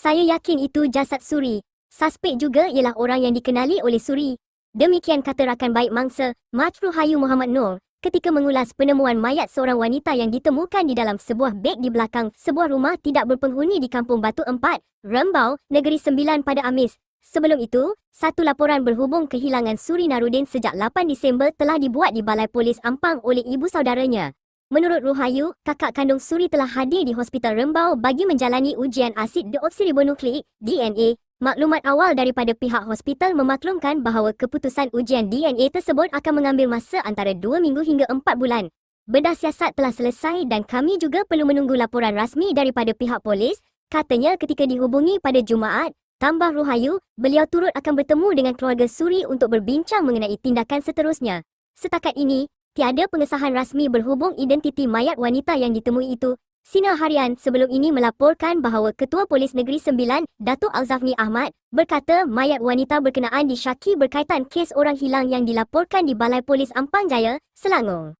Saya yakin itu jasad Suri. Suspek juga ialah orang yang dikenali oleh Suri. Demikian kata rakan baik mangsa, Matru Hayu Muhammad Nur, ketika mengulas penemuan mayat seorang wanita yang ditemukan di dalam sebuah beg di belakang sebuah rumah tidak berpenghuni di Kampung Batu 4, Rembau, Negeri Sembilan pada Amis. Sebelum itu, satu laporan berhubung kehilangan Suri Narudin sejak 8 Disember telah dibuat di Balai Polis Ampang oleh ibu saudaranya. Menurut Ruhayu, kakak kandung Suri telah hadir di Hospital Rembau bagi menjalani ujian asid deoksiribonukleik DNA. Maklumat awal daripada pihak hospital memaklumkan bahawa keputusan ujian DNA tersebut akan mengambil masa antara 2 minggu hingga 4 bulan. Bedah siasat telah selesai dan kami juga perlu menunggu laporan rasmi daripada pihak polis, katanya ketika dihubungi pada Jumaat. Tambah Ruhayu, beliau turut akan bertemu dengan keluarga Suri untuk berbincang mengenai tindakan seterusnya. Setakat ini, tiada pengesahan rasmi berhubung identiti mayat wanita yang ditemui itu. Sinar Harian sebelum ini melaporkan bahawa Ketua Polis Negeri Sembilan, Datuk Alzafni Ahmad, berkata mayat wanita berkenaan disyaki berkaitan kes orang hilang yang dilaporkan di Balai Polis Ampang Jaya, Selangor.